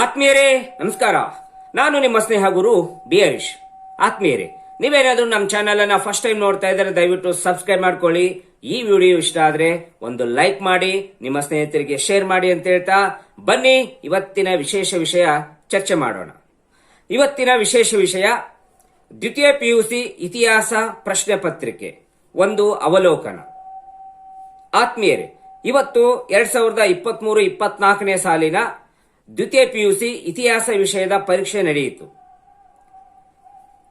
ಆತ್ಮೀಯರೇ, ನಮಸ್ಕಾರ. ನಾನು ನಿಮ್ಮ ಸ್ನೇಹ ಗುರು ಬಿ ಹರೀಶ್. ಆತ್ಮೀಯರೇ, ನೀವೇನಾದ್ರೂ ನಮ್ಮ ಚಾನೆಲ್ ಅನ್ನ ಫಸ್ಟ್ ಟೈಮ್ ನೋಡ್ತಾ ಇದ್ದಾರೆ ದಯವಿಟ್ಟು ಸಬ್ಸ್ಕ್ರೈಬ್ ಮಾಡ್ಕೊಳ್ಳಿ. ಈ ವಿಡಿಯೋ ಇಷ್ಟ ಆದ್ರೆ ಒಂದು ಲೈಕ್ ಮಾಡಿ, ನಿಮ್ಮ ಸ್ನೇಹಿತರಿಗೆ ಶೇರ್ ಮಾಡಿ ಅಂತ ಹೇಳ್ತಾ ಬನ್ನಿ, ಇವತ್ತಿನ ವಿಶೇಷ ವಿಷಯ ಚರ್ಚೆ ಮಾಡೋಣ. ಇವತ್ತಿನ ವಿಶೇಷ ವಿಷಯ ದ್ವಿತೀಯ ಪಿಯುಸಿ ಇತಿಹಾಸ ಪ್ರಶ್ನೆ ಪತ್ರಿಕೆ, ಒಂದು ಅವಲೋಕನ. ಆತ್ಮೀಯರೇ, ಇವತ್ತು ಎರಡ್ ಸಾವಿರದ ಇಪ್ಪತ್ಮೂರು ಇಪ್ಪತ್ನಾಲ್ಕನೇ ಸಾಲಿನ ದ್ವಿತೀಯ ಪಿಯುಸಿ ಇತಿಹಾಸ ವಿಷಯದ ಪರೀಕ್ಷೆ ನಡೆಯಿತು.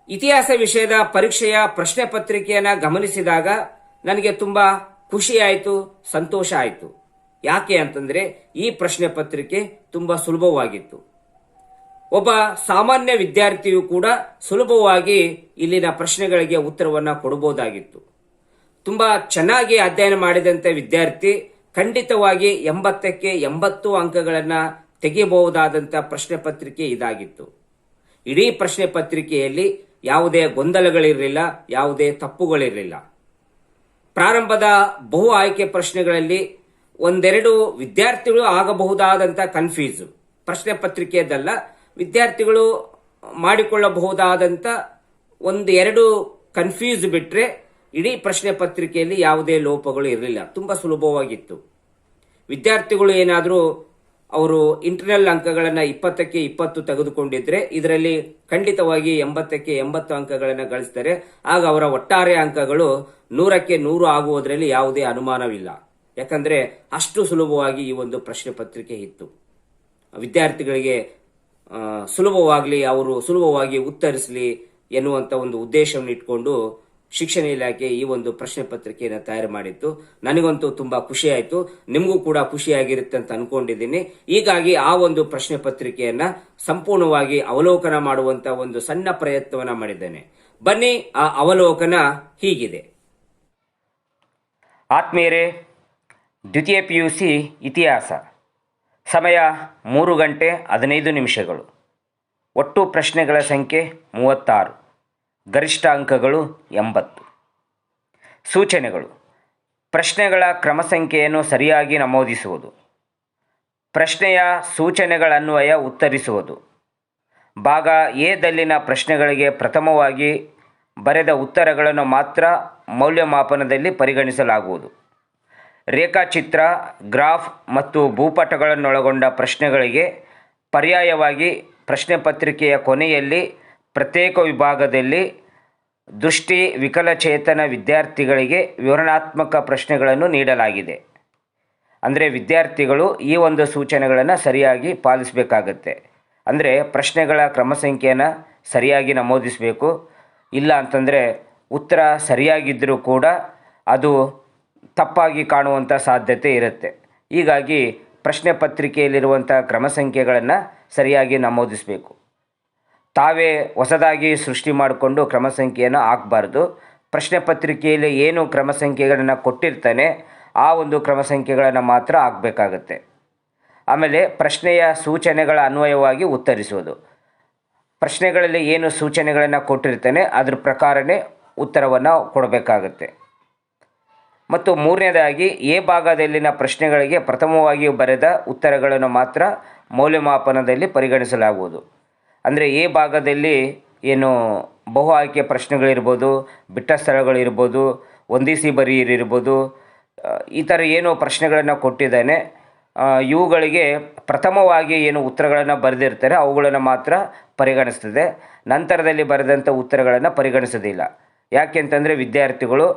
ಇತಿಹಾಸ ವಿಷಯದ ಪರೀಕ್ಷೆಯ ಪ್ರಶ್ನೆ ಪತ್ರಿಕೆಯನ್ನು ಗಮನಿಸಿದಾಗ ನನಗೆ ತುಂಬಾ ಖುಷಿ ಆಯಿತು, ಸಂತೋಷ ಆಯಿತು. ಯಾಕೆ ಅಂತಂದ್ರೆ ಈ ಪ್ರಶ್ನೆ ಪತ್ರಿಕೆ ತುಂಬಾ ಸುಲಭವಾಗಿತ್ತು. ಒಬ್ಬ ಸಾಮಾನ್ಯ ವಿದ್ಯಾರ್ಥಿಯು ಕೂಡ ಸುಲಭವಾಗಿ ಇಲ್ಲಿನ ಪ್ರಶ್ನೆಗಳಿಗೆ ಉತ್ತರವನ್ನು ಕೊಡಬಹುದಾಗಿತ್ತು ತುಂಬಾ ಚೆನ್ನಾಗಿ ಅಧ್ಯಯನ ಮಾಡಿದಂತೆ ವಿದ್ಯಾರ್ಥಿ ಖಂಡಿತವಾಗಿ ಎಂಬತ್ತಕ್ಕೆ ಎಂಬತ್ತು ಅಂಕಗಳನ್ನ ತೆಗೆಯಬಹುದಾದಂತ ಪ್ರಶ್ನೆ ಪತ್ರಿಕೆ ಇದಾಗಿತ್ತು. ಇಡೀ ಪ್ರಶ್ನೆ ಪತ್ರಿಕೆಯಲ್ಲಿ ಯಾವುದೇ ಗೊಂದಲಗಳಿರಲಿಲ್ಲ, ಯಾವುದೇ ತಪ್ಪುಗಳಿರಲಿಲ್ಲ. ಪ್ರಾರಂಭದ ಬಹು ಆಯ್ಕೆ ಪ್ರಶ್ನೆಗಳಲ್ಲಿ ಒಂದೆರಡು ವಿದ್ಯಾರ್ಥಿಗಳು ಆಗಬಹುದಾದಂತ ಕನ್ಫ್ಯೂಸ್. ಪ್ರಶ್ನೆ ಪತ್ರಿಕೆಯದಲ್ಲ ವಿದ್ಯಾರ್ಥಿಗಳು ಮಾಡಿಕೊಳ್ಳಬಹುದಾದಂತ ಒಂದು ಎರಡು ಕನ್ಫ್ಯೂಸ್ ಬಿಟ್ಟರೆ ಇಡೀ ಪ್ರಶ್ನೆ ಪತ್ರಿಕೆಯಲ್ಲಿ ಯಾವುದೇ ಲೋಪಗಳು ಇರಲಿಲ್ಲ. ತುಂಬಾ ಸುಲಭವಾಗಿತ್ತು. ವಿದ್ಯಾರ್ಥಿಗಳು ಏನಾದರೂ ಅವರು ಇಂಟರ್ನಲ್ ಅಂಕಗಳನ್ನ ಇಪ್ಪತ್ತಕ್ಕೆ ಇಪ್ಪತ್ತು ತೆಗೆದುಕೊಂಡಿದ್ರೆ ಇದರಲ್ಲಿ ಖಂಡಿತವಾಗಿ ಎಂಬತ್ತಕ್ಕೆ ಎಂಬತ್ತು ಅಂಕಗಳನ್ನು ಗಳಿಸ್ತಾರೆ. ಆಗ ಅವರ ಒಟ್ಟಾರೆ ಅಂಕಗಳು ನೂರಕ್ಕೆ ನೂರು ಆಗುವುದರಲ್ಲಿ ಯಾವುದೇ ಅನುಮಾನವಿಲ್ಲ. ಯಾಕಂದ್ರೆ ಅಷ್ಟು ಸುಲಭವಾಗಿ ಈ ಒಂದು ಪ್ರಶ್ನೆ ಪತ್ರಿಕೆ ಇತ್ತು. ವಿದ್ಯಾರ್ಥಿಗಳಿಗೆ ಸುಲಭವಾಗಲಿ, ಅವರು ಸುಲಭವಾಗಿ ಉತ್ತರಿಸಲಿ ಎನ್ನುವಂತ ಒಂದು ಉದ್ದೇಶವನ್ನು ಇಟ್ಕೊಂಡು ಶಿಕ್ಷಣ ಇಲಾಖೆ ಈ ಒಂದು ಪ್ರಶ್ನೆ ಪತ್ರಿಕೆಯನ್ನು ತಯಾರು ಮಾಡಿತ್ತು. ನನಗಂತೂ ತುಂಬಾ ಖುಷಿ ಆಯಿತು. ನಿಮಗೂ ಕೂಡ ಖುಷಿಯಾಗಿರುತ್ತೆ ಅಂತ ಅನ್ಕೊಂಡಿದ್ದೀನಿ. ಹೀಗಾಗಿ ಆ ಒಂದು ಪ್ರಶ್ನೆ ಪತ್ರಿಕೆಯನ್ನ ಸಂಪೂರ್ಣವಾಗಿ ಅವಲೋಕನ ಮಾಡುವಂತ ಒಂದು ಸಣ್ಣ ಪ್ರಯತ್ನವನ್ನ ಮಾಡಿದ್ದೇನೆ. ಬನ್ನಿ, ಆ ಅವಲೋಕನ ಹೀಗಿದೆ. ಆತ್ಮೀಯರೇ, ದ್ವಿತೀಯ ಪಿ ಯು ಸಿ ಇತಿಹಾಸ. ಸಮಯ ಮೂರು ಗಂಟೆ ಹದಿನೈದು ನಿಮಿಷಗಳು. ಒಟ್ಟು ಪ್ರಶ್ನೆಗಳ ಸಂಖ್ಯೆ ಮೂವತ್ತಾರು. ಗರಿಷ್ಠ ಅಂಕಗಳು ಎಂಬತ್ತು. ಸೂಚನೆಗಳು. ಪ್ರಶ್ನೆಗಳ ಕ್ರಮ ಸಂಖ್ಯೆಯನ್ನು ಸರಿಯಾಗಿ ನಮೂದಿಸುವುದು. ಪ್ರಶ್ನೆಯ ಸೂಚನೆಗಳನ್ವಯ ಉತ್ತರಿಸುವುದು. ಭಾಗ ಎದಲ್ಲಿನ ಪ್ರಶ್ನೆಗಳಿಗೆ ಪ್ರಥಮವಾಗಿ ಬರೆದ ಉತ್ತರಗಳನ್ನು ಮಾತ್ರ ಮೌಲ್ಯಮಾಪನದಲ್ಲಿ ಪರಿಗಣಿಸಲಾಗುವುದು. ರೇಖಾಚಿತ್ರ, ಗ್ರಾಫ್ ಮತ್ತು ಭೂಪಟಗಳನ್ನೊಳಗೊಂಡ ಪ್ರಶ್ನೆಗಳಿಗೆ ಪರ್ಯಾಯವಾಗಿ ಪ್ರಶ್ನೆ ಪತ್ರಿಕೆಯ ಕೊನೆಯಲ್ಲಿ ಪ್ರತ್ಯೇಕ ವಿಭಾಗದಲ್ಲಿ ದೃಷ್ಟಿ ವಿಕಲಚೇತನ ವಿದ್ಯಾರ್ಥಿಗಳಿಗೆ ವಿವರಣಾತ್ಮಕ ಪ್ರಶ್ನೆಗಳನ್ನು ನೀಡಲಾಗಿದೆ. ಅಂದರೆ ವಿದ್ಯಾರ್ಥಿಗಳು ಈ ಒಂದು ಸೂಚನೆಗಳನ್ನು ಸರಿಯಾಗಿ ಪಾಲಿಸಬೇಕಾಗತ್ತೆ. ಅಂದರೆ ಪ್ರಶ್ನೆಗಳ ಕ್ರಮ ಸಂಖ್ಯೆಯನ್ನು ಸರಿಯಾಗಿ ನಮೂದಿಸಬೇಕು. ಇಲ್ಲ ಅಂತಂದರೆ ಉತ್ತರ ಸರಿಯಾಗಿದ್ದರೂ ಕೂಡ ಅದು ತಪ್ಪಾಗಿ ಕಾಣುವಂಥ ಸಾಧ್ಯತೆ ಇರುತ್ತೆ. ಹೀಗಾಗಿ ಪ್ರಶ್ನೆ ಪತ್ರಿಕೆಯಲ್ಲಿರುವಂಥ ಕ್ರಮ ಸಂಖ್ಯೆಗಳನ್ನು ಸರಿಯಾಗಿ ನಮೂದಿಸಬೇಕು. ತಾವೇ ಹೊಸದಾಗಿ ಸೃಷ್ಟಿ ಮಾಡಿಕೊಂಡು ಕ್ರಮ ಸಂಖ್ಯೆಯನ್ನು ಹಾಕಬಾರ್ದು. ಪ್ರಶ್ನೆ ಪತ್ರಿಕೆಯಲ್ಲಿ ಏನು ಕ್ರಮ ಸಂಖ್ಯೆಗಳನ್ನು ಕೊಟ್ಟಿರ್ತಾನೆ, ಆ ಒಂದು ಕ್ರಮ ಸಂಖ್ಯೆಗಳನ್ನು ಮಾತ್ರ ಹಾಕಬೇಕಾಗತ್ತೆ. ಆಮೇಲೆ ಪ್ರಶ್ನೆಯ ಸೂಚನೆಗಳ ಅನ್ವಯವಾಗಿ ಉತ್ತರಿಸುವುದು. ಪ್ರಶ್ನೆಗಳಲ್ಲಿ ಏನು ಸೂಚನೆಗಳನ್ನು ಕೊಟ್ಟಿರ್ತಾನೆ, ಅದರ ಪ್ರಕಾರನೇ ಉತ್ತರವನ್ನು ಕೊಡಬೇಕಾಗತ್ತೆ. ಮತ್ತು ಮೂರನೇದಾಗಿ, ಎ ಭಾಗದಲ್ಲಿನ ಪ್ರಶ್ನೆಗಳಿಗೆ ಪ್ರಥಮವಾಗಿ ಬರೆದ ಉತ್ತರಗಳನ್ನು ಮಾತ್ರ ಮೌಲ್ಯಮಾಪನದಲ್ಲಿ ಪರಿಗಣಿಸಲಾಗುವುದು. ಅಂದರೆ ಎ ಭಾಗದಲ್ಲಿ ಏನು ಬಹು ಆಯ್ಕೆ ಪ್ರಶ್ನೆಗಳಿರ್ಬೋದು ಬಿಟ್ಟ ಸ್ಥಳಗಳಿರ್ಬೋದು ಹೊಂದಿಸಿ ಬರೆಯಿರಿರ್ಬೋದು ಆ, ಈ ಥರ ಏನು ಪ್ರಶ್ನೆಗಳನ್ನು ಕೊಟ್ಟಿದ್ದಾನೆ. ಇವುಗಳಿಗೆ ಪ್ರಥಮವಾಗಿ ಏನು ಉತ್ತರಗಳನ್ನು ಬರೆದಿರ್ತಾರೆ ಅವುಗಳನ್ನು ಮಾತ್ರ ಪರಿಗಣಿಸ್ತದೆ. ನಂತರದಲ್ಲಿ ಬರೆದಂಥ ಉತ್ತರಗಳನ್ನು ಪರಿಗಣಿಸೋದಿಲ್ಲ. ಯಾಕೆಂತಂದರೆ ವಿದ್ಯಾರ್ಥಿಗಳು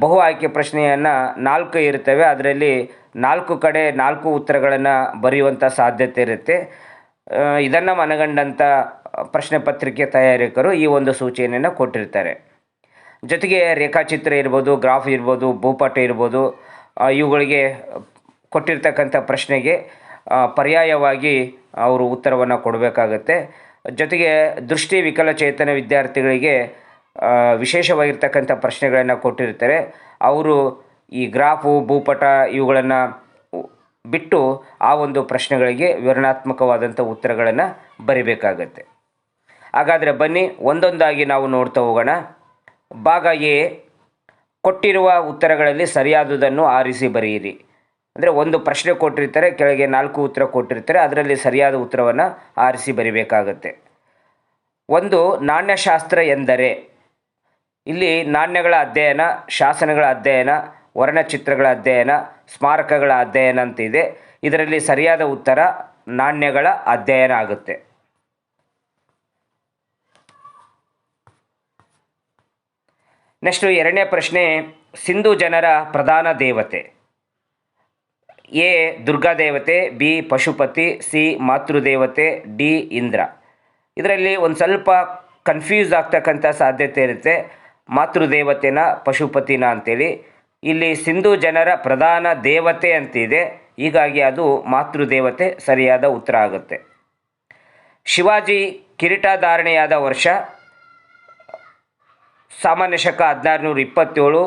ಬಹು ಆಯ್ಕೆ ಪ್ರಶ್ನೆಯನ್ನು ನಾಲ್ಕು ಇರ್ತವೆ ಅದರಲ್ಲಿ ನಾಲ್ಕು ಕಡೆ ನಾಲ್ಕು ಉತ್ತರಗಳನ್ನು ಬರೆಯುವಂಥ ಸಾಧ್ಯತೆ ಇರುತ್ತೆ. ಇದನ್ನು ಮನಗಂಡಂಥ ಪ್ರಶ್ನೆ ಪತ್ರಿಕೆ ತಯಾರಕರು ಈ ಒಂದು ಸೂಚನೆಯನ್ನು ಕೊಟ್ಟಿರ್ತಾರೆ. ಜೊತೆಗೆ ರೇಖಾಚಿತ್ರ ಇರ್ಬೋದು, ಗ್ರಾಫ್ ಇರ್ಬೋದು, ಭೂಪಟ ಇರ್ಬೋದು ಇವುಗಳಿಗೆ ಕೊಟ್ಟಿರ್ತಕ್ಕಂಥ ಪ್ರಶ್ನೆಗೆ ಪರ್ಯಾಯವಾಗಿ ಅವರು ಉತ್ತರವನ್ನು ಕೊಡಬೇಕಾಗತ್ತೆ. ಜೊತೆಗೆ ದೃಷ್ಟಿ ವಿಕಲಚೇತನ ವಿದ್ಯಾರ್ಥಿಗಳಿಗೆ ವಿಶೇಷವಾಗಿರ್ತಕ್ಕಂಥ ಪ್ರಶ್ನೆಗಳನ್ನು ಕೊಟ್ಟಿರ್ತಾರೆ. ಅವರು ಈ ಗ್ರಾಫು, ಭೂಪಟ ಇವುಗಳನ್ನು ಬಿಟ್ಟು ಆ ಒಂದು ಪ್ರಶ್ನೆಗಳಿಗೆ ವಿವರಣಾತ್ಮಕವಾದಂಥ ಉತ್ತರಗಳನ್ನು ಬರಿಬೇಕಾಗತ್ತೆ. ಹಾಗಾದರೆ ಬನ್ನಿ, ಒಂದೊಂದಾಗಿ ನಾವು ನೋಡ್ತಾ ಹೋಗೋಣ. ಭಾಗ ಎ, ಕೊಟ್ಟಿರುವ ಉತ್ತರಗಳಲ್ಲಿ ಸರಿಯಾದುದನ್ನು ಆರಿಸಿ ಬರೆಯಿರಿ. ಅಂದರೆ ಒಂದು ಪ್ರಶ್ನೆ ಕೊಟ್ಟಿರ್ತಾರೆ, ಕೆಳಗೆ ನಾಲ್ಕು ಉತ್ತರ ಕೊಟ್ಟಿರ್ತಾರೆ, ಅದರಲ್ಲಿ ಸರಿಯಾದ ಉತ್ತರವನ್ನು ಆರಿಸಿ ಬರಿಬೇಕಾಗತ್ತೆ. ಒಂದು, ನಾಣ್ಯಶಾಸ್ತ್ರ ಎಂದರೆ, ಇಲ್ಲಿ ನಾಣ್ಯಗಳ ಅಧ್ಯಯನ, ಶಾಸನಗಳ ಅಧ್ಯಯನ, ವರ್ಣಚಿತ್ರಗಳ ಅಧ್ಯಯನ ಸ್ಮಾರಕಗಳ ಅಧ್ಯಯನ ಅಂತ ಇದೆ. ಇದರಲ್ಲಿ ಸರಿಯಾದ ಉತ್ತರ ನಾಣ್ಯಗಳ ಅಧ್ಯಯನ ಆಗುತ್ತೆ. ನೆಕ್ಸ್ಟು ಎರಡನೇ ಪ್ರಶ್ನೆ, ಸಿಂಧು ಜನರ ಪ್ರಧಾನ ದೇವತೆ. ಎ, ದುರ್ಗಾ ದೇವತೆ, ಬಿ, ಪಶುಪತಿ, ಸಿ, ಮಾತೃದೇವತೆ, ಡಿ, ಇಂದ್ರ. ಇದರಲ್ಲಿ ಒಂದು ಸ್ವಲ್ಪ ಕನ್ಫ್ಯೂಸ್ ಆಗ್ತಕ್ಕಂಥ ಸಾಧ್ಯತೆ ಇರುತ್ತೆ. ಮಾತೃದೇವತೆನ, ಪಶುಪತಿನ ಅಂತೇಳಿ. ಇಲ್ಲಿ ಸಿಂಧೂ ಜನರ ಪ್ರಧಾನ ದೇವತೆ ಅಂತಿದೆ. ಹೀಗಾಗಿ ಅದು ಮಾತೃದೇವತೆ ಸರಿಯಾದ ಉತ್ತರ ಆಗುತ್ತೆ. ಶಿವಾಜಿ ಕಿರೀಟಧಾರಣೆಯಾದ ವರ್ಷ ಸಾಮಾನ್ಯ ಶಕ ಹದಿನಾರುನೂರ ಇಪ್ಪತ್ತೇಳು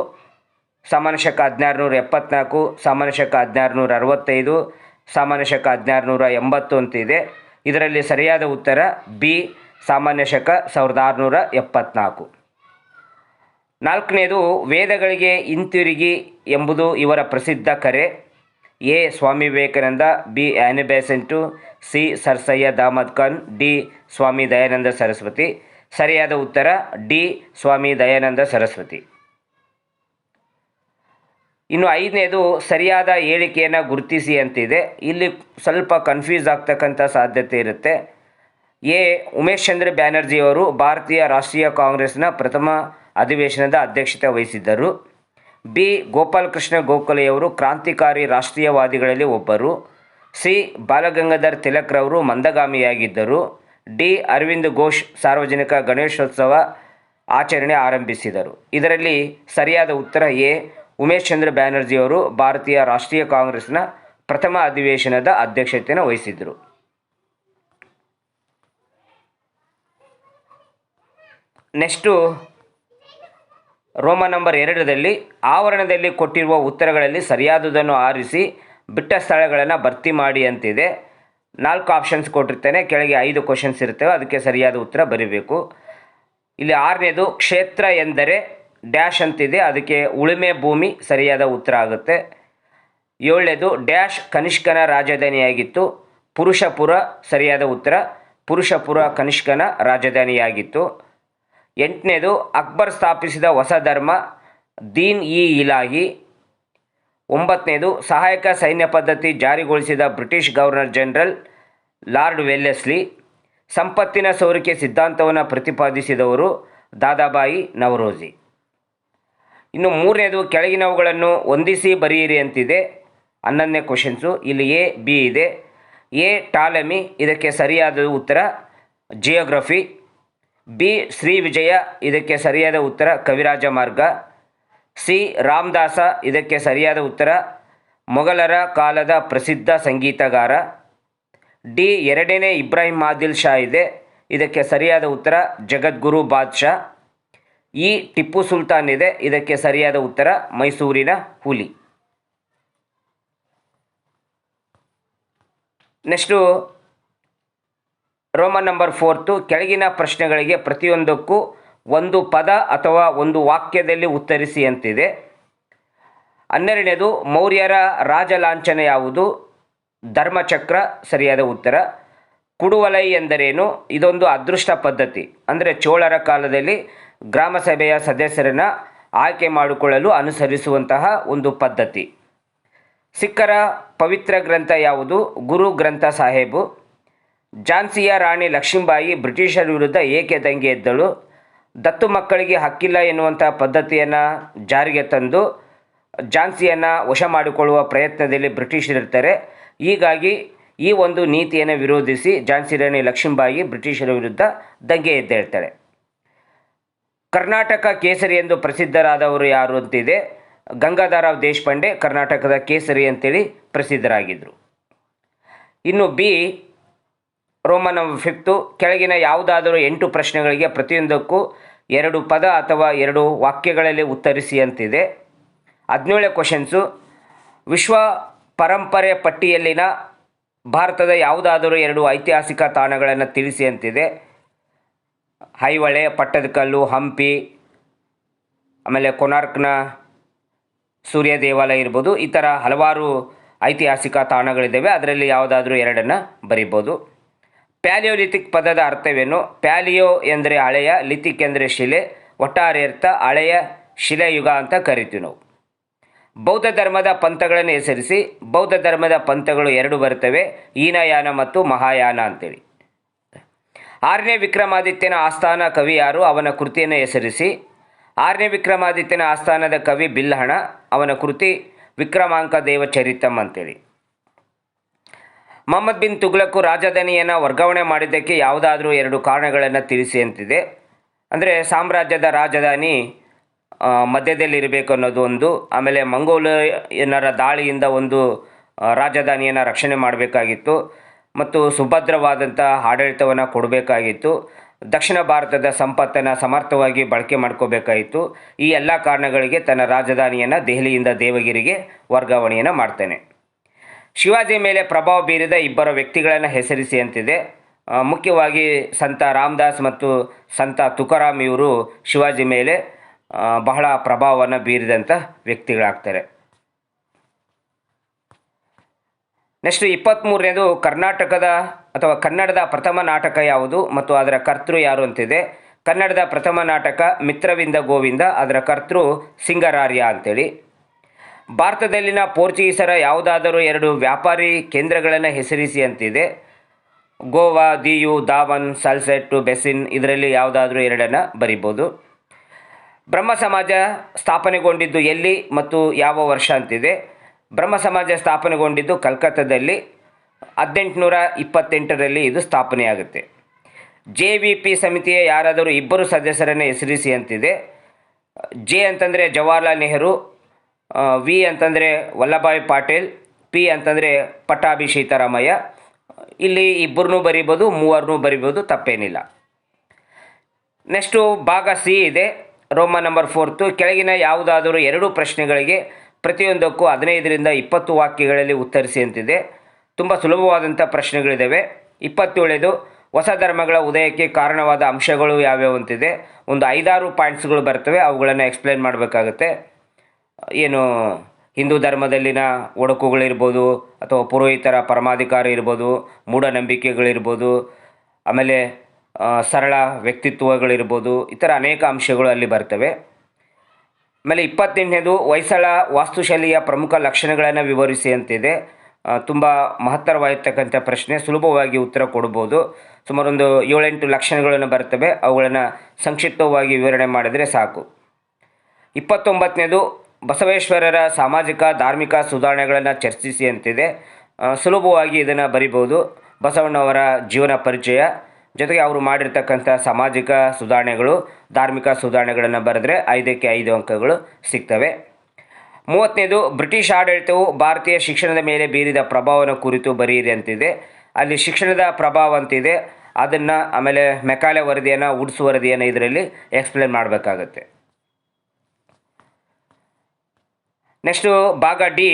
ಸಾಮಾನ್ಯ ಶಕ ಹದಿನಾರುನೂರ ಎಪ್ಪತ್ನಾಲ್ಕು ಸಾಮಾನ್ಯ ಶಕ ಹದಿನಾರುನೂರ ಅರವತ್ತೈದು ಸಾಮಾನ್ಯ ಶಕ ಹದಿನಾರುನೂರ ಎಂಬತ್ತು ಅಂತಿದೆ. ಇದರಲ್ಲಿ ಸರಿಯಾದ ಉತ್ತರ ಬಿ ಸಾಮಾನ್ಯ ಶಕ ಸಾವಿರದ ಆರುನೂರ ಎಪ್ಪತ್ನಾಲ್ಕು. ನಾಲ್ಕನೇದು, ವೇದಗಳಿಗೆ ಹಿಂತಿರುಗಿ ಎಂಬುದು ಇವರ ಪ್ರಸಿದ್ಧ ಕರೆ. A. Swami Vivekananda B. Annie Besant C. Sir Syed Ahmad Khan D. Swami Dayananda Saraswati. ಸರಿಯಾದ ಉತ್ತರ, ಡಿ. ಸ್ವಾಮಿ ದಯಾನಂದ ಸರಸ್ವತಿ. ಇನ್ನು ಐದನೇದು, ಸರಿಯಾದ ಹೇಳಿಕೆಯನ್ನು ಗುರುತಿಸಿ ಅಂತಿದೆ. ಇಲ್ಲಿ ಸ್ವಲ್ಪ ಕನ್ಫ್ಯೂಸ್ ಆಗ್ತಕ್ಕಂಥ ಸಾಧ್ಯತೆ ಇರುತ್ತೆ. ಎ. ಉಮೇಶ್ ಚಂದ್ರ ಬ್ಯಾನರ್ಜಿಯವರು ಭಾರತೀಯ ರಾಷ್ಟ್ರೀಯ ಕಾಂಗ್ರೆಸ್ನ ಪ್ರಥಮ ಅಧಿವೇಶನದ ಅಧ್ಯಕ್ಷತೆ ವಹಿಸಿದ್ದರು. ಬಿ. ಗೋಪಾಲಕೃಷ್ಣ ಗೋಖಲೆಯವರು ಕ್ರಾಂತಿಕಾರಿ ರಾಷ್ಟ್ರೀಯವಾದಿಗಳಲ್ಲಿ ಒಬ್ಬರು. ಸಿ. ಬಾಲಗಂಗಾಧರ್ ತಿಲಕ್ರವರು ಮಂದಗಾಮಿಯಾಗಿದ್ದರು. ಡಿ. ಅರವಿಂದ್ ಘೋಷ್ ಸಾರ್ವಜನಿಕ ಗಣೇಶೋತ್ಸವ ಆಚರಣೆ ಆರಂಭಿಸಿದರು. ಇದರಲ್ಲಿ ಸರಿಯಾದ ಉತ್ತರ ಎ. ಉಮೇಶ್ ಚಂದ್ರ ಬ್ಯಾನರ್ಜಿಯವರು ಭಾರತೀಯ ರಾಷ್ಟ್ರೀಯ ಕಾಂಗ್ರೆಸ್ನ ಪ್ರಥಮ ಅಧಿವೇಶನದ ಅಧ್ಯಕ್ಷತೆಯನ್ನು ವಹಿಸಿದ್ದರು. ನೆಕ್ಸ್ಟು ರೋಮ ನಂಬರ್ ಎರಡರಲ್ಲಿ ಆವರಣದಲ್ಲಿ ಕೊಟ್ಟಿರುವ ಉತ್ತರಗಳಲ್ಲಿ ಸರಿಯಾದುದನ್ನು ಆರಿಸಿ ಬಿಟ್ಟ ಸ್ಥಳಗಳನ್ನು ಭರ್ತಿ ಮಾಡಿ ಅಂತಿದೆ. ನಾಲ್ಕು ಆಪ್ಷನ್ಸ್ ಕೊಟ್ಟಿರ್ತೇನೆ. ಕೆಳಗೆ ಐದು ಕ್ವಶನ್ಸ್ ಇರ್ತವೆ ಅದಕ್ಕೆ ಸರಿಯಾದ ಉತ್ತರ ಬರೀಬೇಕು. ಇಲ್ಲಿ ಆರನೇದು, ಕ್ಷೇತ್ರ ಎಂದರೆ ಡ್ಯಾಶ್ ಅಂತಿದೆ. ಅದಕ್ಕೆ ಉಳುಮೆ ಭೂಮಿ ಸರಿಯಾದ ಉತ್ತರ ಆಗುತ್ತೆ. ಏಳನೇದು, ಡ್ಯಾಶ್ ಕನಿಷ್ಕನ ರಾಜಧಾನಿಯಾಗಿತ್ತು. ಪುರುಷಪುರ ಸರಿಯಾದ ಉತ್ತರ. ಪುರುಷಪುರ ಕನಿಷ್ಕನ ರಾಜಧಾನಿಯಾಗಿತ್ತು. ಎಂಟನೇದು, ಅಕ್ಬರ್ ಸ್ಥಾಪಿಸಿದ ಹೊಸ ಧರ್ಮ, ದೀನ್ ಇ ಇಲಾಹಿ. ಒಂಬತ್ತನೇದು, ಸಹಾಯಕ ಸೈನ್ಯ ಪದ್ಧತಿ ಜಾರಿಗೊಳಿಸಿದ British governor general Lord Wellesley. ಸಂಪತ್ತಿನ ಸೋರಿಕೆ ಸಿದ್ಧಾಂತವನ್ನು ಪ್ರತಿಪಾದಿಸಿದವರು ದಾದಾಬಾಯಿ ನವರೋಜಿ. ಇನ್ನು ಮೂರನೇದು, ಕೆಳಗಿನವುಗಳನ್ನು ಹೊಂದಿಸಿ ಬರೆಯಿರಿ ಅಂತಿದೆ. ಹನ್ನೊಂದನೇ ಕ್ವಶನ್ಸು ಇಲ್ಲಿ ಎ, ಬಿ ಇದೆ. ಎ, ಟಾಲಮಿ, ಇದಕ್ಕೆ ಸರಿಯಾದ ಉತ್ತರ ಜಿಯೋಗ್ರಫಿ ಬಿ ಶ್ರೀ ವಿಜಯ, ಇದಕ್ಕೆ ಸರಿಯಾದ ಉತ್ತರ ಕವಿರಾಜ ಮಾರ್ಗ. ಸಿ ರಾಮದಾಸ, ಇದಕ್ಕೆ ಸರಿಯಾದ ಉತ್ತರ ಮೊಘಲರ ಕಾಲದ ಪ್ರಸಿದ್ಧ ಸಂಗೀತಗಾರ. ಡಿ ಎರಡನೇ ಇಬ್ರಾಹಿಂ ಆದಿಲ್ ಶಾ ಇದೆ, ಇದಕ್ಕೆ ಸರಿಯಾದ ಉತ್ತರ ಜಗದ್ಗುರು ಬಾದ್ಶಾ. ಇ ಟಿಪ್ಪು ಸುಲ್ತಾನ್ ಇದೆ, ಇದಕ್ಕೆ ಸರಿಯಾದ ಉತ್ತರ ಮೈಸೂರಿನ ಹುಲಿ. ನೆಕ್ಸ್ಟು ರೋಮನ್ ನಂಬರ್ ಫೋರ್ತು ಕೆಳಗಿನ ಪ್ರಶ್ನೆಗಳಿಗೆ ಪ್ರತಿಯೊಂದಕ್ಕೂ ಒಂದು ಪದ ಅಥವಾ ಒಂದು ವಾಕ್ಯದಲ್ಲಿ ಉತ್ತರಿಸಿ ಅಂತಿದೆ. ಹನ್ನೆರಡನೇದು, ಮೌರ್ಯರ ರಾಜಲಾಂಛನ ಯಾವುದು? ಧರ್ಮಚಕ್ರ, ಸರಿಯಾದ ಉತ್ತರ. ಕುಡುವಲೈ ಎಂದರೇನು? ಇದೊಂದು ಅದೃಷ್ಟ ಪದ್ಧತಿ. ಅಂದರೆ ಚೋಳರ ಕಾಲದಲ್ಲಿ ಗ್ರಾಮ ಸಭೆಯ ಸದಸ್ಯರನ್ನು ಆಯ್ಕೆ ಮಾಡಿಕೊಳ್ಳಲು ಅನುಸರಿಸುವಂತಹ ಒಂದು ಪದ್ಧತಿ. ಸಿಖ್ಖರ ಪವಿತ್ರ ಗ್ರಂಥ ಯಾವುದು? ಗುರು ಗ್ರಂಥ ಸಾಹೇಬು. ಝಾನ್ಸಿಯ ರಾಣಿ ಲಕ್ಷ್ಮೀಬಾಯಿ ಬ್ರಿಟಿಷರ ವಿರುದ್ಧ ಏಕೆ ದಂಗೆ ಎದ್ದಳು? ದತ್ತು ಮಕ್ಕಳಿಗೆ ಹಕ್ಕಿಲ್ಲ ಎನ್ನುವಂಥ ಪದ್ಧತಿಯನ್ನು ಜಾರಿಗೆ ತಂದು ಝಾನ್ಸಿಯನ್ನು ವಶ ಮಾಡಿಕೊಳ್ಳುವ ಪ್ರಯತ್ನದಲ್ಲಿ ಬ್ರಿಟಿಷರಿರ್ತಾರೆ. ಹೀಗಾಗಿ ಈ ಒಂದು ನೀತಿಯನ್ನು ವಿರೋಧಿಸಿ ಝಾನ್ಸಿ ರಾಣಿ ಲಕ್ಷ್ಮೀಬಾಯಿ ಬ್ರಿಟಿಷರ ವಿರುದ್ಧ ದಂಗೆ ಎದ್ದೇಳ್ತಾಳೆ ಕರ್ನಾಟಕ ಕೇಸರಿ ಎಂದು ಪ್ರಸಿದ್ಧರಾದವರು ಯಾರು ಅಂತಿದೆ? ಗಂಗಾಧರರಾವ್ ದೇಶಪಾಂಡೆ ಕರ್ನಾಟಕದ ಕೇಸರಿ ಅಂತೇಳಿ ಪ್ರಸಿದ್ಧರಾಗಿದ್ದರು ಇನ್ನು ಬಿ ರೋಮನ್ ಫಿಫ್ತು ಕೆಳಗಿನ ಯಾವುದಾದರೂ ಎಂಟು ಪ್ರಶ್ನೆಗಳಿಗೆ ಪ್ರತಿಯೊಂದಕ್ಕೂ ಎರಡು ಪದ ಅಥವಾ ಎರಡು ವಾಕ್ಯಗಳಲ್ಲಿ ಉತ್ತರಿಸಿ ಅಂತಿದೆ ಹದಿನೇಳನೇ ಕ್ವಶನ್ಸು, ವಿಶ್ವ ಪರಂಪರೆ ಪಟ್ಟಿಯಲ್ಲಿನ ಭಾರತದ ಯಾವುದಾದರೂ ಎರಡು ಐತಿಹಾಸಿಕ ತಾಣಗಳನ್ನು ತಿಳಿಸಿ ಅಂತಿದೆ ಹೈವಳೆ, ಪಟ್ಟದಕಲ್ಲು, ಹಂಪಿ, ಆಮೇಲೆ ಕೊನಾರ್ಕ್ನ ಸೂರ್ಯ ದೇವಾಲಯ ಇರ್ಬೋದು. ಈ ಥರ ಹಲವಾರು ಐತಿಹಾಸಿಕ ತಾಣಗಳಿದ್ದಾವೆ. ಅದರಲ್ಲಿ ಯಾವುದಾದ್ರೂ ಎರಡನ್ನು ಬರಿಬೋದು. ಪ್ಯಾಲಿಯೋಲಿಥಿಕ್ ಪದದ ಅರ್ಥವೇನು? ಪ್ಯಾಲಿಯೋ ಎಂದರೆ ಹಳೆಯ, ಲಿಥಿಕ್ ಎಂದರೆ ಶಿಲೆ, ಒಟ್ಟಾರೆ ಅರ್ಥ ಹಳೆಯ ಶಿಲೆಯುಗ ಅಂತ ಕರಿತೀವಿ ನಾವು. ಬೌದ್ಧ ಧರ್ಮದ ಪಂಥಗಳನ್ನು ಹೆಸರಿಸಿ, ಬೌದ್ಧ ಧರ್ಮದ ಪಂಥಗಳು ಎರಡು ಬರ್ತವೆ, ಹೀನಯಾನ ಮತ್ತು ಮಹಾಯಾನ ಅಂತೇಳಿ. ಆರನೇ ವಿಕ್ರಮಾದಿತ್ಯನ ಆಸ್ಥಾನ ಕವಿ ಯಾರು? ಅವನ ಕೃತಿಯನ್ನು ಹೆಸರಿಸಿ. ಆರನೇ ವಿಕ್ರಮಾದಿತ್ಯನ ಆಸ್ಥಾನದ ಕವಿ ಬಿಲ್ಲಹಣ, ಅವನ ಕೃತಿ ವಿಕ್ರಮಾಂಕ ದೇವಚರಿತಂ ಅಂತೇಳಿ. ಮೊಹಮ್ಮದ್ ಬಿನ್ ತುಗ್ಲಕ್ಕು ರಾಜಧಾನಿಯನ್ನು ವರ್ಗಾವಣೆ ಮಾಡಿದ್ದಕ್ಕೆ ಯಾವುದಾದ್ರೂ ಎರಡು ಕಾರಣಗಳನ್ನು ತಿಳಿಸಿ ಅಂತಿದೆ. ಅಂದರೆ ಸಾಮ್ರಾಜ್ಯದ ರಾಜಧಾನಿ ಮಧ್ಯದಲ್ಲಿರಬೇಕು ಅನ್ನೋದು ಒಂದು. ಆಮೇಲೆ ಮಂಗೋಲಿಯನ್ನರ ದಾಳಿಯಿಂದ ಒಂದು ರಾಜಧಾನಿಯನ್ನು ರಕ್ಷಣೆ ಮಾಡಬೇಕಾಗಿತ್ತು. ಮತ್ತು ಸುಭದ್ರವಾದಂಥ ಆಡಳಿತವನ್ನು ಕೊಡಬೇಕಾಗಿತ್ತು. ದಕ್ಷಿಣ ಭಾರತದ ಸಂಪತ್ತನ್ನು ಸಮರ್ಥವಾಗಿ ಬಳಕೆ ಮಾಡ್ಕೋಬೇಕಾಗಿತ್ತು. ಈ ಎಲ್ಲ ಕಾರಣಗಳಿಗೆ ತನ್ನ ರಾಜಧಾನಿಯನ್ನು ದೆಹಲಿಯಿಂದ ದೇವಗಿರಿಗೆ ವರ್ಗಾವಣೆಯನ್ನು ಮಾಡ್ತಾನೆ. ಶಿವಾಜಿ ಮೇಲೆ ಪ್ರಭಾವ ಬೀರಿದ ಇಬ್ಬರ ವ್ಯಕ್ತಿಗಳನ್ನು ಹೆಸರಿಸಿ ಅಂತಿದೆ. ಮುಖ್ಯವಾಗಿ ಸಂತ ರಾಮದಾಸ್ ಮತ್ತು ಸಂತ ತುಕಾರಾಮ್ ಇವರು ಶಿವಾಜಿ ಮೇಲೆ ಬಹಳ ಪ್ರಭಾವವನ್ನು ಬೀರಿದಂಥ ವ್ಯಕ್ತಿಗಳಾಗ್ತಾರೆ. ನೆಕ್ಸ್ಟ್ ಇಪ್ಪತ್ತ್ಮೂರನೇದು ಕರ್ನಾಟಕದ ಅಥವಾ ಕನ್ನಡದ ಪ್ರಥಮ ನಾಟಕ ಯಾವುದು ಮತ್ತು ಅದರ ಕರ್ತೃ ಯಾರು ಅಂತಿದೆ. ಕನ್ನಡದ ಪ್ರಥಮ ನಾಟಕ ಮಿತ್ರವಿಂದ ಗೋವಿಂದ, ಅದರ ಕರ್ತೃ ಸಿಂಗರಾರ್ಯ ಅಂತೇಳಿ. ಭಾರತದಲ್ಲಿನ ಪೋರ್ಚುಗೀಸರ ಯಾವುದಾದರೂ ಎರಡು ವ್ಯಾಪಾರಿ ಕೇಂದ್ರಗಳನ್ನು ಹೆಸರಿಸಿ ಅಂತಿದೆ. ಗೋವಾ, ದಿಯು, ದಾವನ್ ಸಲ್ಸೆಟ್ಟು ಬೆಸಿನ್ ಇದರಲ್ಲಿ ಯಾವುದಾದ್ರೂ ಎರಡನ್ನು ಬರಿಬೋದು. ಬ್ರಹ್ಮ ಸಮಾಜ ಸ್ಥಾಪನೆಗೊಂಡಿದ್ದು ಎಲ್ಲಿ ಮತ್ತು ಯಾವ ವರ್ಷ ಅಂತಿದೆ. ಬ್ರಹ್ಮ ಸಮಾಜ ಸ್ಥಾಪನೆಗೊಂಡಿದ್ದು ಕಲ್ಕತ್ತಾದಲ್ಲಿ ಹದಿನೆಂಟುನೂರ ಇಪ್ಪತ್ತೆಂಟರಲ್ಲಿ ಇದು ಸ್ಥಾಪನೆಯಾಗುತ್ತೆ. ಜೆ ವಿ ಪಿ ಸಮಿತಿಯ ಯಾರಾದರೂ ಇಬ್ಬರು ಸದಸ್ಯರನ್ನು ಹೆಸರಿಸಿ ಅಂತಿದೆ. ಜೆ ಅಂತಂದರೆ ಜವಾಹರ್ಲಾಲ್ ನೆಹರು ವಿ ಅಂತಂದರೆ ವಲ್ಲಭಾಯ್ ಪಾಟೀಲ್, ಪಿ ಅಂತಂದರೆ ಪಟ್ಟಾಭಿ ಸೀತಾರಾಮಯ್ಯ ಇಲ್ಲಿ ಇಬ್ಬರನ್ನೂ ಬರಿಬೋದು, ಮೂವರನ್ನೂ ಬರಿಬೋದು, ತಪ್ಪೇನಿಲ್ಲ. ನೆಕ್ಸ್ಟು ಭಾಗ ಸಿ ಇದೆ, ರೋಮ ನಂಬರ್ ಫೋರ್ತು. ಕೆಳಗಿನ ಯಾವುದಾದರೂ ಎರಡು ಪ್ರಶ್ನೆಗಳಿಗೆ ಪ್ರತಿಯೊಂದಕ್ಕೂ ಹದಿನೈದರಿಂದ ಇಪ್ಪತ್ತು ವಾಕ್ಯಗಳಲ್ಲಿ ಉತ್ತರಿಸಿ ಅಂತಿದೆ. ತುಂಬ ಸುಲಭವಾದಂಥ ಪ್ರಶ್ನೆಗಳಿದ್ದಾವೆ ಇಪ್ಪತ್ತೇಳದು ಹೊಸ ಧರ್ಮಗಳ ಉದಯಕ್ಕೆ ಕಾರಣವಾದ ಅಂಶಗಳು ಯಾವ್ಯಾವು ಅಂತಿದೆ ಒಂದು ಐದಾರು ಪಾಯಿಂಟ್ಸ್ಗಳು ಬರ್ತವೆ, ಅವುಗಳನ್ನು ಎಕ್ಸ್ಪ್ಲೇನ್ ಮಾಡಬೇಕಾಗುತ್ತೆ. ಏನು ಹಿಂದೂ ಧರ್ಮದಲ್ಲಿನ ಒಡಕುಗಳಿರ್ಬೋದು ಅಥವಾ ಪುರೋಹಿತರ ಪರಮಾಧಿಕಾರ ಇರ್ಬೋದು, ಮೂಢನಂಬಿಕೆಗಳಿರ್ಬೋದು, ಆಮೇಲೆ ಸರಳ ವ್ಯಕ್ತಿತ್ವಗಳಿರ್ಬೋದು, ಈ ಥರ ಅನೇಕ ಅಂಶಗಳು ಅಲ್ಲಿ ಬರ್ತವೆ. ಆಮೇಲೆ ಇಪ್ಪತ್ತೆಂಟನೇದು ಹೊಯ್ಸಳ ವಾಸ್ತುಶೈಲಿಯ ಪ್ರಮುಖ ಲಕ್ಷಣಗಳನ್ನು ವಿವರಿಸಿ ಅಂತಿದೆ. ತುಂಬ ಮಹತ್ತರವಾಗಿರ್ತಕ್ಕಂಥ ಪ್ರಶ್ನೆ, ಸುಲಭವಾಗಿ ಉತ್ತರ ಕೊಡ್ಬೋದು. ಸುಮಾರು ಒಂದು ಏಳೆಂಟು ಲಕ್ಷಣಗಳನ್ನು ಬರ್ತವೆ. ಅವುಗಳನ್ನು ಸಂಕ್ಷಿಪ್ತವಾಗಿ ವಿವರಣೆ ಮಾಡಿದರೆ ಸಾಕು. ಇಪ್ಪತ್ತೊಂಬತ್ತನೇದು ಬಸವೇಶ್ವರರ ಸಾಮಾಜಿಕ, ಧಾರ್ಮಿಕ ಸುಧಾರಣೆಗಳನ್ನು ಚರ್ಚಿಸಿ ಅಂತಿದೆ. ಸುಲಭವಾಗಿ ಇದನ್ನು ಬರಿಬೋದು. ಬಸವಣ್ಣವರ ಜೀವನ ಪರಿಚಯ. ಜೊತೆಗೆ ಅವರು ಮಾಡಿರ್ತಕ್ಕಂಥ ಸಾಮಾಜಿಕ ಸುಧಾರಣೆಗಳು, ಧಾರ್ಮಿಕ ಸುಧಾರಣೆಗಳನ್ನು ಬರೆದ್ರೆ ಐದಕ್ಕೆ ಐದು ಅಂಕಗಳು ಸಿಗ್ತವೆ. ಮೂವತ್ತನೇದು, ಬ್ರಿಟಿಷ್ ಆಡಳಿತವು ಭಾರತೀಯ ಶಿಕ್ಷಣದ ಮೇಲೆ ಬೀರಿದ ಪ್ರಭಾವನ ಕುರಿತು ಬರೆಯಿರಿ ಅಂತಿದೆ. ಅಲ್ಲಿ ಶಿಕ್ಷಣದ ಪ್ರಭಾವ ಅಂತಿದೆ. ಅದನ್ನು ಆಮೇಲೆ ಮೆಕಾಲೆ ವರದಿಯನ್ನು, ಉಡ್ಸು ವರದಿಯನ್ನು ಇದರಲ್ಲಿ ಎಕ್ಸ್ಪ್ಲೇನ್ ಮಾಡಬೇಕಾಗತ್ತೆ. ನೆಕ್ಸ್ಟು ಭಾಗ ಡಿ,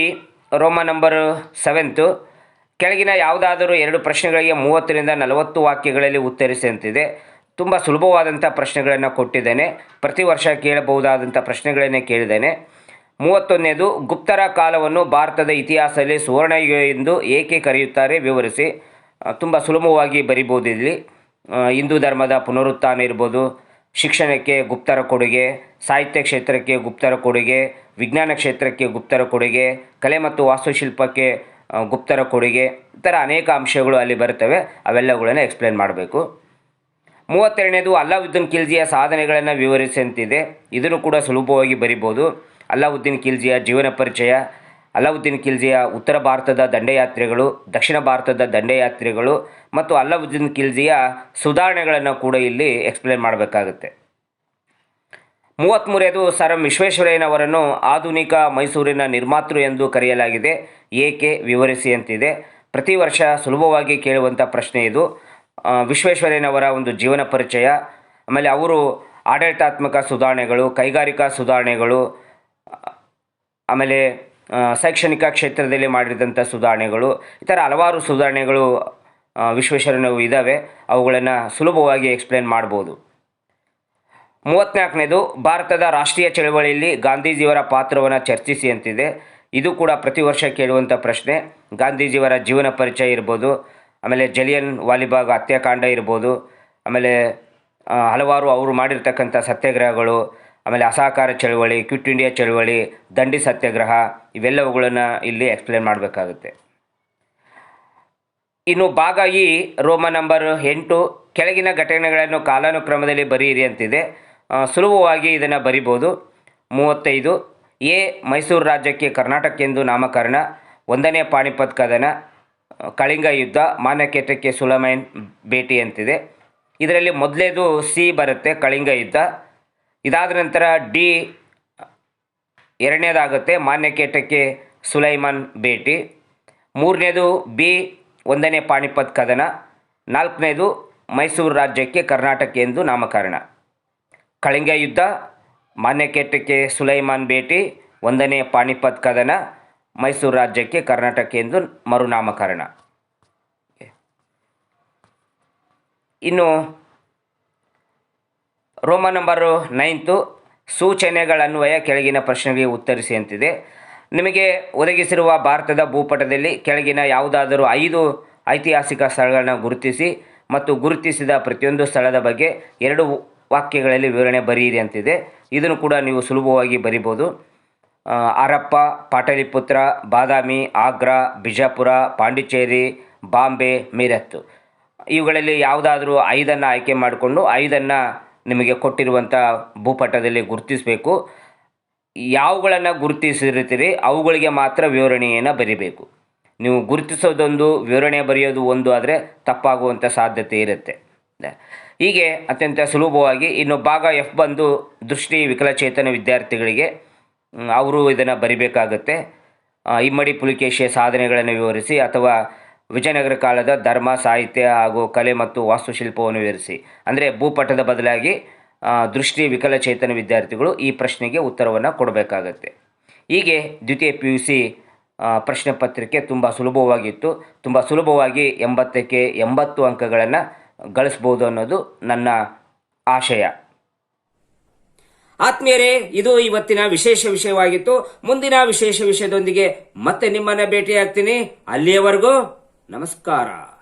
ರೋಮ ನಂಬರ್ ಸೆವೆಂತು. ಕೆಳಗಿನ ಯಾವುದಾದರೂ ಎರಡು ಪ್ರಶ್ನೆಗಳಿಗೆ ಮೂವತ್ತರಿಂದ ನಲವತ್ತು ವಾಕ್ಯಗಳಲ್ಲಿ ಉತ್ತರಿಸಿ ಅಂತಿದೆ ತುಂಬ ಸುಲಭವಾದಂಥ ಪ್ರಶ್ನೆಗಳನ್ನು ಕೊಟ್ಟಿದ್ದೇನೆ. ಪ್ರತಿ ವರ್ಷ ಕೇಳಬಹುದಾದಂಥ ಪ್ರಶ್ನೆಗಳನ್ನೇ ಕೇಳಿದ್ದೇನೆ. ಮೂವತ್ತೊಂದನೇದು, ಗುಪ್ತರ ಕಾಲವನ್ನು ಭಾರತದ ಇತಿಹಾಸದಲ್ಲಿ ಸುವರ್ಣಯುಗ ಎಂದು ಏಕೆ ಕರೆಯುತ್ತಾರೆ ವಿವರಿಸಿ. ತುಂಬ ಸುಲಭವಾಗಿ ಬರಿಬೋದು ಇಲ್ಲಿ. ಹಿಂದೂ ಧರ್ಮದ ಪುನರುತ್ಥಾನ ಇರ್ಬೋದು. ಶಿಕ್ಷಣಕ್ಕೆ ಗುಪ್ತರ ಕೊಡುಗೆ, ಸಾಹಿತ್ಯ ಕ್ಷೇತ್ರಕ್ಕೆ ಗುಪ್ತರ ಕೊಡುಗೆ ವಿಜ್ಞಾನ ಕ್ಷೇತ್ರಕ್ಕೆ ಗುಪ್ತರ ಕೊಡುಗೆ, ಕಲೆ ಮತ್ತು ವಾಸ್ತುಶಿಲ್ಪಕ್ಕೆ ಗುಪ್ತರ ಕೊಡುಗೆ ಈ ಅನೇಕ ಅಂಶಗಳು ಅಲ್ಲಿ ಬರ್ತವೆ ಅವೆಲ್ಲಗಳನ್ನು ಎಕ್ಸ್ಪ್ಲೇನ್ ಮಾಡಬೇಕು. ಮೂವತ್ತೆರಡನೇದು, ಅಲ್ಲಾವುದ್ದೀನ್ ಖಿಲ್ಜಿಯ ಸಾಧನೆಗಳನ್ನು ವಿವರಿಸಂತಿದೆ. ಇದನ್ನು ಕೂಡ ಸುಲಭವಾಗಿ ಬರಿಬೋದು. ಅಲ್ಲಾವುದ್ದೀನ್ ಖಿಲ್ಜಿಯ ಜೀವನ ಪರಿಚಯ, ಅಲ್ಲಾವುದ್ದೀನ್ ಖಿಲ್ಜಿಯ ಉತ್ತರ ಭಾರತದ ದಂಡಯಾತ್ರೆಗಳು, ದಕ್ಷಿಣ ಭಾರತದ ದಂಡಯಾತ್ರೆಗಳು ಮತ್ತು ಅಲ್ಲಾವುದ್ದೀನ್ ಖಿಲ್ಜಿಯ ಸುಧಾರಣೆಗಳನ್ನು ಕೂಡ ಇಲ್ಲಿ ಎಕ್ಸ್ಪ್ಲೇನ್ ಮಾಡಬೇಕಾಗುತ್ತೆ. ಮೂವತ್ತ್ಮೂರನೇದು ಸರ್ ಎಂ ವಿಶ್ವೇಶ್ವರಯ್ಯನವರನ್ನು ಆಧುನಿಕ ಮೈಸೂರಿನ ನಿರ್ಮಾತೃ ಎಂದು ಕರೆಯಲಾಗಿದೆ. ಏಕೆ ವಿವರಿಸಿ ಅಂತಿದೆ. ಪ್ರತಿ ವರ್ಷ ಸುಲಭವಾಗಿ ಕೇಳುವಂಥ ಪ್ರಶ್ನೆ ಇದು. ವಿಶ್ವೇಶ್ವರಯ್ಯನವರ ಒಂದು ಜೀವನ ಪರಿಚಯ, ಆಮೇಲೆ ಅವರು ಆಡಳಿತಾತ್ಮಕ ಸುಧಾರಣೆಗಳು, ಕೈಗಾರಿಕಾ ಸುಧಾರಣೆಗಳು, ಆಮೇಲೆ ಶೈಕ್ಷಣಿಕ ಕ್ಷೇತ್ರದಲ್ಲಿ ಮಾಡಿದಂಥ ಸುಧಾರಣೆಗಳು, ಈ ಥರ ಹಲವಾರು ಸುಧಾರಣೆಗಳು ವಿಶ್ವೇಶ್ವರಯ್ಯನವು ಇದ್ದಾವೆ ಅವುಗಳನ್ನು ಸುಲಭವಾಗಿ ಎಕ್ಸ್ಪ್ಲೇನ್ ಮಾಡ್ಬೋದು. ಮೂವತ್ತ್ನಾಲ್ಕನೇದು, ಭಾರತದ ರಾಷ್ಟ್ರೀಯ ಚಳವಳಿಯಲ್ಲಿ ಗಾಂಧೀಜಿಯವರ ಪಾತ್ರವನ್ನು ಚರ್ಚಿಸಿ ಅಂತಿದೆ. ಇದು ಕೂಡ ಪ್ರತಿ ವರ್ಷ ಕೇಳುವಂಥ ಪ್ರಶ್ನೆ. ಗಾಂಧೀಜಿಯವರ ಜೀವನ ಪರಿಚಯ ಇರ್ಬೋದು, ಆಮೇಲೆ ಜಲಿಯನ್ ವಾಲಿಬಾಗ್ ಹತ್ಯಾಕಾಂಡ ಇರ್ಬೋದು, ಆಮೇಲೆ ಹಲವಾರು ಅವರು ಮಾಡಿರ್ತಕ್ಕಂಥ ಸತ್ಯಾಗ್ರಹಗಳು, ಆಮೇಲೆ ಅಸಹಕಾರ ಚಳವಳಿ, ಕ್ವಿಟ್ ಇಂಡಿಯಾ ಚಳವಳಿ, ದಂಡಿ ಸತ್ಯಾಗ್ರಹ, ಇವೆಲ್ಲವುಗಳನ್ನು ಇಲ್ಲಿ ಎಕ್ಸ್ಪ್ಲೇನ್ ಮಾಡಬೇಕಾಗುತ್ತೆ. ಇನ್ನು ಭಾಗ ಇ, ರೋಮ ನಂಬರ್ ಎಂಟು, ಕೆಳಗಿನ ಘಟನೆಗಳನ್ನು ಕಾಲಾನುಕ್ರಮದಲ್ಲಿ ಬರೆಯಿರಿ ಅಂತಿದೆ. ಸುಲಭವಾಗಿ ಇದನ್ನು ಬರಿಬೋದು. ಮೂವತ್ತೈದು, ಎ, ಮೈಸೂರು ರಾಜ್ಯಕ್ಕೆ ಕರ್ನಾಟಕ ಎಂದು ನಾಮಕರಣ, ಒಂದನೇ ಪಾಣಿಪತ್ ಕದನ, ಕಳಿಂಗ ಯುದ್ಧ ಮಾನ್ಯಕೇಟಕ್ಕೆ ಸುಲಮೈನ್ ಭೇಟಿ ಅಂತಿದೆ. ಇದರಲ್ಲಿ ಮೊದಲೇದು ಸಿ ಬರುತ್ತೆ, ಕಳಿಂಗ ಯುದ್ಧ. ಇದಾದ ನಂತರ ಡಿ, ಎರಡನೇದಾಗುತ್ತೆ ಮಾನ್ಯಕೇಟಕ್ಕೆ ಸುಲೈಮಾನ್ ಭೇಟಿ. ಮೂರನೇದು ಬಿ, ಒಂದನೇ ಪಾಣಿಪತ್ ಕದನ. ನಾಲ್ಕನೇದು ಮೈಸೂರು ರಾಜ್ಯಕ್ಕೆ ಕರ್ನಾಟಕ ಎಂದು ನಾಮಕರಣ. ಕಳಿಂಗ ಯುದ್ಧ ಮಾನ್ಯಕೇಟಕ್ಕೆ ಸುಲೈಮಾನ್ ಭೇಟಿ, ಒಂದನೇ ಪಾಣಿಪತ್ ಕದನ, ಮೈಸೂರು ರಾಜ್ಯಕ್ಕೆ ಕರ್ನಾಟಕ ಎಂದು ಮರುನಾಮಕರಣ. ಇನ್ನು ರೋಮ ನಂಬರು ನೈನ್ತು ಸೂಚನೆಗಳನ್ವಯ ಕೆಳಗಿನ ಪ್ರಶ್ನೆಗೆ ಉತ್ತರಿಸಿ ಅಂತಿದೆ. ನಿಮಗೆ ಒದಗಿಸಿರುವ ಭಾರತದ ಭೂಪಟದಲ್ಲಿ ಕೆಳಗಿನ ಯಾವುದಾದರೂ ಐದು ಐತಿಹಾಸಿಕ ಸ್ಥಳಗಳನ್ನು ಗುರುತಿಸಿ ಮತ್ತು ಗುರುತಿಸಿದ ಪ್ರತಿಯೊಂದು ಸ್ಥಳದ ಬಗ್ಗೆ ಎರಡು ವಾಕ್ಯಗಳಲ್ಲಿ ವಿವರಣೆ ಬರೆಯಿರಿ ಅಂತಿದೆ. ಇದನ್ನು ಕೂಡ ನೀವು ಸುಲಭವಾಗಿ ಬರಿಬೋದು ಅರಪ್ಪ, ಪಾಟಲಿಪುತ್ರ, ಬಾದಾಮಿ, ಆಗ್ರಾ, ಬಿಜಾಪುರ, ಪಾಂಡಿಚೇರಿ, ಬಾಂಬೆ, ಮೀರತ್. ಇವುಗಳಲ್ಲಿ ಯಾವುದಾದ್ರೂ ಐದನ್ನು ಆಯ್ಕೆ ಮಾಡಿಕೊಂಡು ಐದನ್ನು ನಿಮಗೆ ಕೊಟ್ಟಿರುವಂಥ ಭೂಪಟದಲ್ಲಿ ಗುರುತಿಸಬೇಕು. ಯಾವುಗಳನ್ನು ಗುರುತಿಸಿರ್ತೀರಿ ಅವುಗಳಿಗೆ ಮಾತ್ರ ವಿವರಣೆಯನ್ನು ಬರಿಬೇಕು. ನೀವು ಗುರುತಿಸೋದೊಂದು, ವಿವರಣೆ ಬರೆಯೋದು ಒಂದು ಆದರೆ ತಪ್ಪಾಗುವಂಥ ಸಾಧ್ಯತೆ ಇರುತ್ತೆ. ಹೀಗೆ ಅತ್ಯಂತ ಸುಲಭವಾಗಿ ಇನ್ನು ಭಾಗ ಎಫ್ ಬಂದು ದೃಷ್ಟಿ ವಿಕಲಚೇತನ ವಿದ್ಯಾರ್ಥಿಗಳಿಗೆ ಅವರು ಇದನ್ನು ಬರಿಬೇಕಾಗತ್ತೆ. ಇಮ್ಮಡಿ ಪುಲಿಕೇಶಿಯ ಸಾಧನೆಗಳನ್ನು ವಿವರಿಸಿ ಅಥವಾ ವಿಜಯನಗರ ಕಾಲದ ಧರ್ಮ, ಸಾಹಿತ್ಯ ಹಾಗೂ ಕಲೆ ಮತ್ತು ವಾಸ್ತುಶಿಲ್ಪವನ್ನು ವಿವರಿಸಿ. ಅಂದರೆ ಭೂಪಟದ ಬದಲಾಗಿ ದೃಷ್ಟಿ ವಿಕಲಚೇತನ ವಿದ್ಯಾರ್ಥಿಗಳು ಈ ಪ್ರಶ್ನೆಗೆ ಉತ್ತರವನ್ನು ಕೊಡಬೇಕಾಗತ್ತೆ. ಹೀಗೆ ದ್ವಿತೀಯ ಪಿ ಯು ಸಿ ಪ್ರಶ್ನೆ ಪತ್ರಿಕೆ ತುಂಬ ಸುಲಭವಾಗಿತ್ತು. ತುಂಬ ಸುಲಭವಾಗಿ ಎಂಬತ್ತಕ್ಕೆ ಎಂಬತ್ತು ಅಂಕಗಳನ್ನು ಗಳಿಸ್ಬೋದು ಅನ್ನೋದು ನನ್ನ ಆಶಯ. ಆತ್ಮೀಯರೇ, ಇದು ಇವತ್ತಿನ ವಿಶೇಷ ವಿಷಯವಾಗಿತ್ತು. ಮುಂದಿನ ವಿಶೇಷ ವಿಷಯದೊಂದಿಗೆ ಮತ್ತೆ ನಿಮ್ಮನ್ನ ಭೇಟಿಯಾಗ್ತೀನಿ. ಅಲ್ಲಿಯವರೆಗೂ ನಮಸ್ಕಾರ.